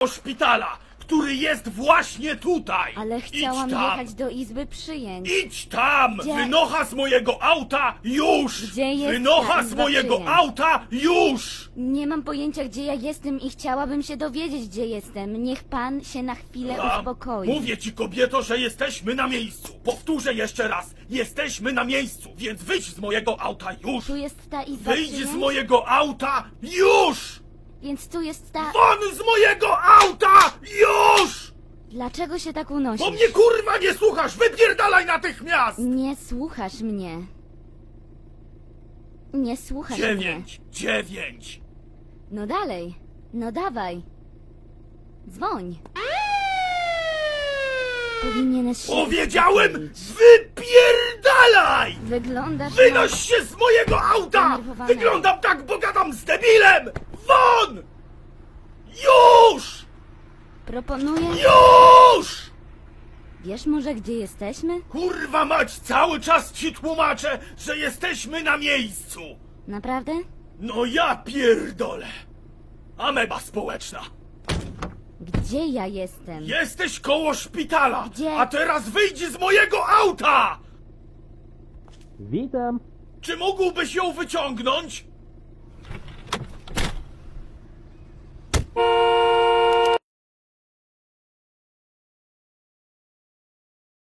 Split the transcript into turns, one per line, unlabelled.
do szpitala, który jest właśnie tutaj.
Ale chciałam
Idź tam.
jechać do izby przyjęć.
Idź tam!
Gdzie?
Wynocha z mojego auta już!
Gdzie jest
Wynocha z
izba
mojego
przyjęć?
auta już!
Nie mam pojęcia, gdzie ja jestem i chciałabym się dowiedzieć, gdzie jestem. Niech pan się na chwilę
A,
uspokoi.
Mówię ci, kobieto, że jesteśmy na miejscu. Powtórzę jeszcze raz. Jesteśmy na miejscu, więc wyjdź z mojego auta już!
Tu jest ta izba
Wyjdź
przyjęć?
z mojego auta już!
Więc tu jest ta...
Won z mojego auta już!
Dlaczego się tak unosisz?
Bo mnie kurwa nie słuchasz! Wypierdalaj natychmiast!
Nie słuchasz mnie. Nie słuchasz mnie.
Dziewięć, dziewięć.
No dalej. No dawaj. Dzwoń. Powinieneś się
Powiedziałem, wypierdalaj!
Wyglądasz
Wynoś się z mojego auta!
Zdenerwowana.
Wyglądam tak, bo gadam z debilem! Won! Już!
Proponuję...
Już!
Wiesz może, gdzie jesteśmy?
Kurwa mać, cały czas ci tłumaczę, że jesteśmy na miejscu!
Naprawdę?
No ja pierdolę! Ameba społeczna!
Gdzie ja jestem?
Jesteś koło szpitala!
Gdzie?
A teraz wyjdź z mojego auta!
Witam.
Czy mógłbyś ją wyciągnąć?